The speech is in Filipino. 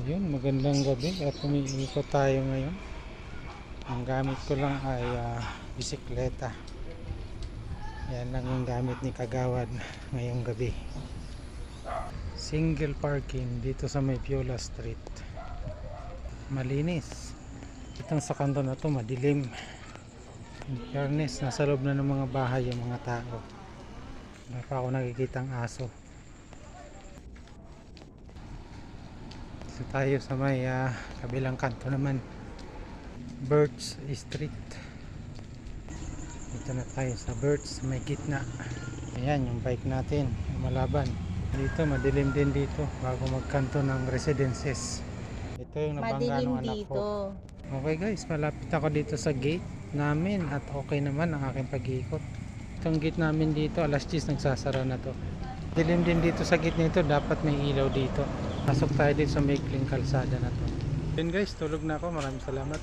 Ayun, magandang gabi at umiikot tayo ngayon. Ang gamit ko lang ay ah, bisikleta. Yan lang yung gamit ni Kagawad ngayong gabi. Single parking dito sa may Piola Street. Malinis. Itong sa kanto na to madilim. In fairness, nasa loob na ng mga bahay yung mga tao. Wala pa ako nakikitang aso. Dito tayo sa may ah, kabilang kanto naman. Birch Street. Dito na tayo sa Birch may gitna. Ayan yung bike natin, yung malaban. Dito madilim din dito bago magkanto ng residences. Ito yung nabangga ng anak ko. Okay guys, malapit ako dito sa gate namin at okay naman ang aking pag-iikot. Itong gate namin dito, alas 10 nagsasara na to. Dilim din dito sa gate nito, dapat may ilaw dito. Pasok tayo dito sa maikling kalsada na to. Yun guys, tulog na ako. Maraming salamat.